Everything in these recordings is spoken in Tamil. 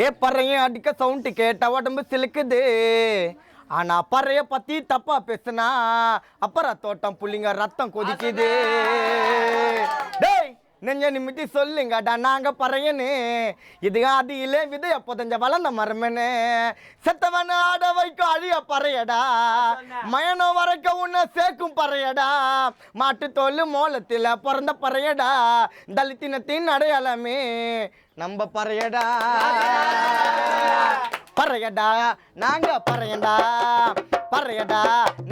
ஏ பறையன் அடிக்க சவுண்டு கேட்ட உடம்பு சிலுக்குது. ஆனா பறைய பத்தி தப்பா பேசுனா அப்புறம் தோட்டம் புள்ளிங்க ரத்தம் கொதிக்குது. நெஞ்ச நிமித்தி சொல்லுங்கடா நாங்க பறையனு. இது ஆதியிலே விதைய புதஞ்ச வளர்ந்த மரமனு. செத்தவன ஆட வைக்கும் அழிய பறையடா. மயனம் வரைக்கும் உன்னை சேர்க்கும் பறையடா. மாட்டு தோல் மோலத்தில் பிறந்த பறையடா. தலித்தினத்தின் அடையாளமே நம்ம பறையடா. பறையடா நாங்க பறையண்டா. பறையடா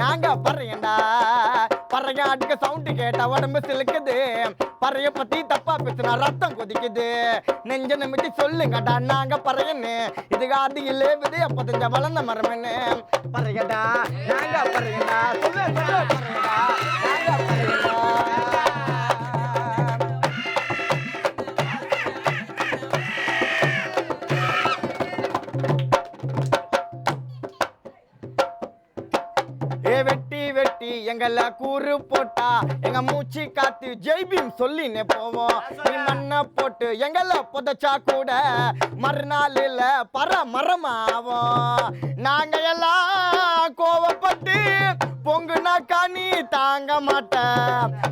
நாங்க பறையண்டா. பறைய அடிக்க சவுண்டு கேட்டா உடம்பு சிலுக்குது. பறைய பத்தி தப்பா பேசுனா ரத்தம் கொதிக்குது. நெஞ்ச நிமித்தி சொல்லுங்கடா நாங்க பறையன்னு இதுக்கு அது இல்லே விதைய பத்தஞ்ச வளர்ந்த மரமன்னு. பறையடா நாங்க பறையடா சொல்லு சொல்லு எங்கள கூறு போட்டா எங்க மூச்சு காத்து ஜெய்பீம் சொல்லினே போவோம். நீ மண்ணை போட்டு எங்கள புதைச்சா கூட மறுநாளில் பர மரமாவோம் நாங்க எல்லாம் கோவப்பட்டு பொங்குனாக்கா நீ தாங்க மாட்ட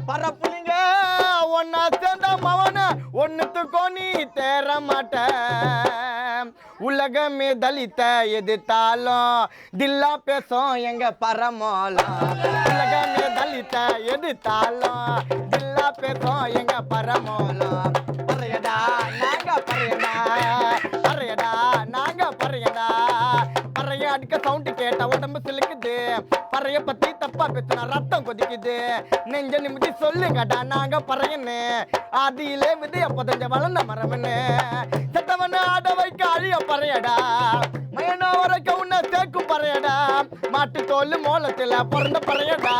பரப்புலிங்க ஒன்னா சேர்ந்த மவன ஒன்னுத்துக்கோ நீ தேர மாட்ட உலகமே தலித்த எதிர்த்தாலும் தில்லா பேசும் எங்க பரமோலம் உலகமே தலித்த எதிர்த்தாலும் தில்லா பேசும் எங்க பரமோலம் பறையடா நாங்க பறையடா பறையடா நாங்க பறையடா. பறைய அடிக்க சவுண்டு கேட்டா உடம்பு சிலுக்குது. பறைய பத்தி தப்பா பேசுனா ரத்தம் கொதிக்குது. நெஞ்ச நிமித்தி சொல்லுங்கடா நாங்க பறையன்னு. ஆதியிலே விதைய புதஞ்ச வளர்ந்த மரம்னு. செத்தவன ஆட வைக்க அழிய பறையடா. மயனோ வரைக்கும் உன்னை தேக்கும் பறையடா. மாட்டு தோல் மோலத்தில் பிறந்த பறையடா.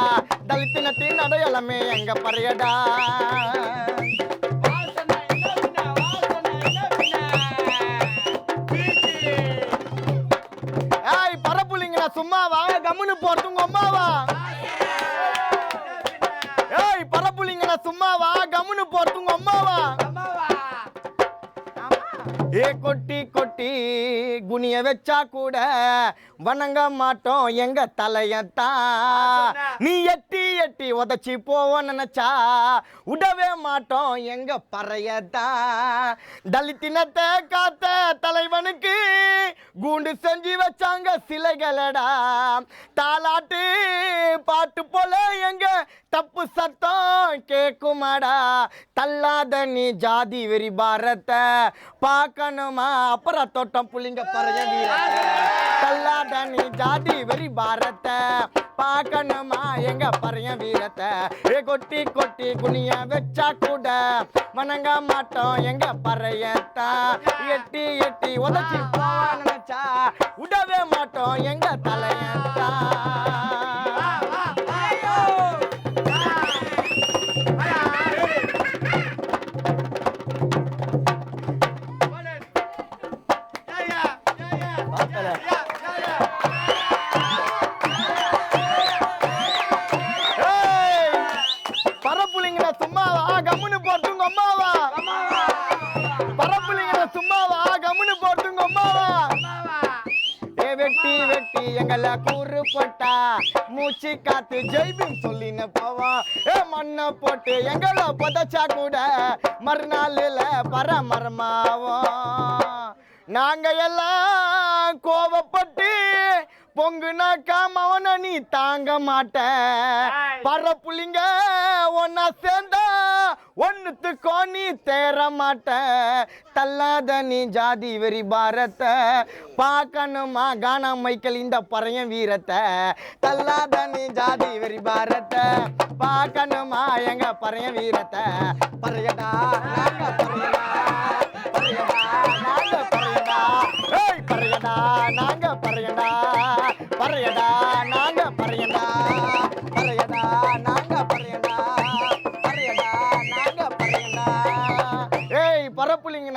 தலித்தினத்தின் அடையாளமே எங்க பறையடா. ஏய் பரப்புலிங்களா சும்மாவா? கம்முனு போறது உங்க அம்மாவா? ஏய் பரப்புலிங்களா சும்மாவா? கம்முன்னு போறது உங்க அம்மாவா? ஏ கொட்டி கொட்டி குனிய வச்சா கூட வணங்க மாட்டோம். எங்க தலையத்தான் நீ எட்டி எட்டி உதச்சி போவோம் நினைச்சா விடவே மாட்டோம். எங்க பறையத்தான் தலித்தினத்தை காத்த தலைவனுக்கு கூண்டு செஞ்சு வச்சாங்க சிலைகளடா. தாலாட்டு பாட்டு போல எங்க தப்பு சத்தம் கேக்குமாடா. தள்ளாத நீ ஜாதி வெறி பாரத்தை. பார்க்கணுமா அப்புறம் தோட்டம் புள்ளிங்க பறைய தள்ளாத நீ ஜாதி வெறி பாரத்தை. பார்க்கணுமா எங்க பறைய வீரத்தை. ஏ கொட்டி கொட்டி குனிய வச்சா கூட. வணங்க மாட்டோம் எங்க பறையத்தா. எட்டி எட்டி உதச்சி போவான்னு நினைச்சா. விடவே மாட்டோம் எங்க தலை வெட்டி வெட்டி எங்களை கூறு போட்டா. மூச்சு காத்து ஜெய்பின் சொல்லின்னு போவோம் ஏ மண்ணை போட்டு எங்களை புதைச்சா கூட மறுநாளில் பரமரமாவோம் நாங்க எல்லாம் கோவப்பட்டு பொங்குனாக்கா மவன நீ தாங்க மாட்ட. பரப்புலிங்க ஒன்னா சேர்ந்தா ஒன்னுத்துக்கோ நீ தேர மாட்ட. தள்ளாத நீ ஜாதி வெறி பாரத்தை. பார்க்கணுமா கானா மைக்கேல் இந்த பறையன் வீரத்தை. தள்ளாத நீ ஜாதி வெறி பாரத்தை. பார்க்கணுமா எங்க பறையன் வீரத்தை. பறையடா நாங்க பறையடா பறையடா நாங்க பறையடா. ஏய் பறையடா நாங்க பறையடா.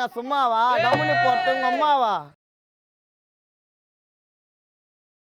நான் சும்மாவா? டவுனுக்கு போட்டு உங்க அம்மாவா?